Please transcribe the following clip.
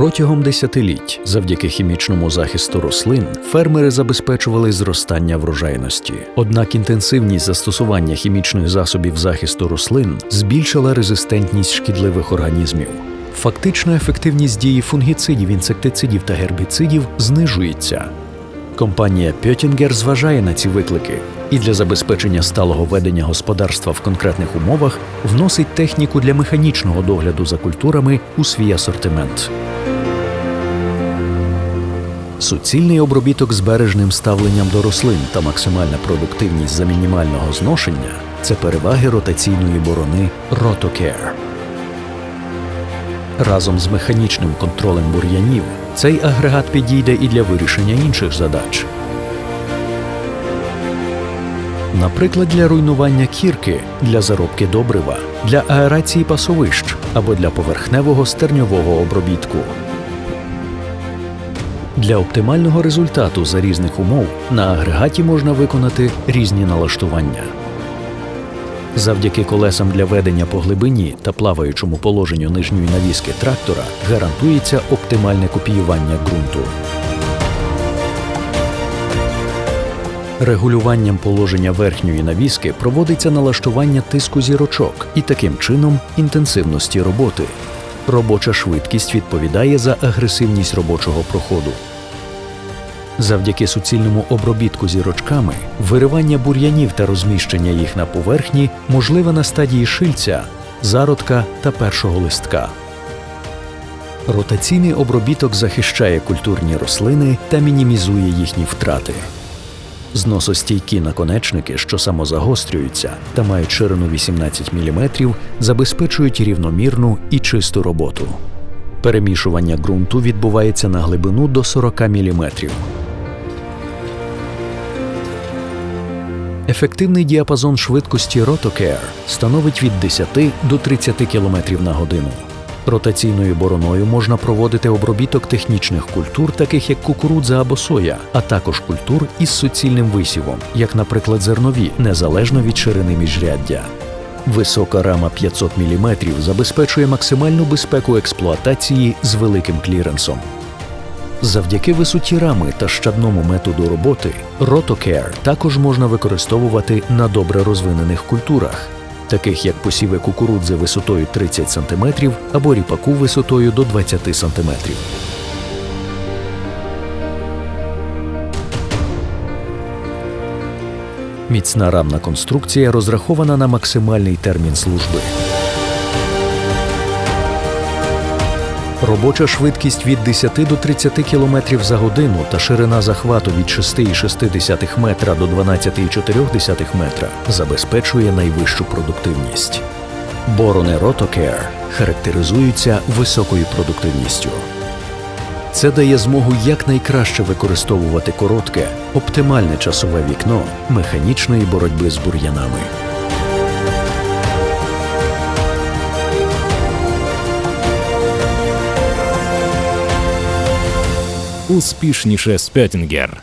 Протягом десятиліть, завдяки хімічному захисту рослин, фермери забезпечували зростання врожайності. Однак інтенсивність застосування хімічних засобів захисту рослин збільшила резистентність шкідливих організмів. Фактична ефективність дії фунгіцидів, інсектицидів та гербіцидів знижується. Компанія Pöttinger зважає на ці виклики і для забезпечення сталого ведення господарства в конкретних умовах вносить техніку для механічного догляду за культурами у свій асортимент. Суцільний обробіток з бережним ставленням до рослин та максимальна продуктивність за мінімального зношення це переваги ротаційної борони RotoCare. Разом з механічним контролем бур'янів цей агрегат підійде і для вирішення інших задач. Наприклад, для руйнування кірки, для заробки добрива, для аерації пасовищ або для поверхневого стерньового обробітку. Для оптимального результату за різних умов на агрегаті можна виконати різні налаштування. Завдяки колесам для ведення по глибині та плаваючому положенню нижньої навіски трактора гарантується оптимальне копіювання ґрунту. Регулюванням положення верхньої навіски проводиться налаштування тиску зірочок і таким чином інтенсивності роботи. Робоча швидкість відповідає за агресивність робочого проходу. Завдяки суцільному обробітку зірочками виривання бур'янів та розміщення їх на поверхні можливе на стадії шильця, зародка та першого листка. Ротаційний обробіток захищає культурні рослини та мінімізує їхні втрати. Зносостійкі наконечники, що самозагострюються та мають ширину 18 мм, забезпечують рівномірну і чисту роботу. Перемішування ґрунту відбувається на глибину до 40 мм. Ефективний діапазон швидкості RotoCare становить від 10 до 30 км на годину. Ротаційною бороною можна проводити обробіток технічних культур, таких як кукурудза або соя, а також культур із суцільним висівом, як, наприклад, зернові, незалежно від ширини міжряддя. Висока рама 500 мм забезпечує максимальну безпеку експлуатації з великим кліренсом. Завдяки висоті рами та щадному методу роботи RotoCare також можна використовувати на добре розвинених культурах, таких як посіви кукурудзи висотою 30 см або ріпаку висотою до 20 см. Міцна рамна конструкція розрахована на максимальний термін служби. Робоча швидкість від 10 до 30 км за годину та ширина захвату від 6,6 метра до 12,4 метра забезпечує найвищу продуктивність. Борони RotoCare характеризуються високою продуктивністю. Це дає змогу якнайкраще використовувати коротке, оптимальне часове вікно механічної боротьби з бур'янами. Успішніше Спьотінгер.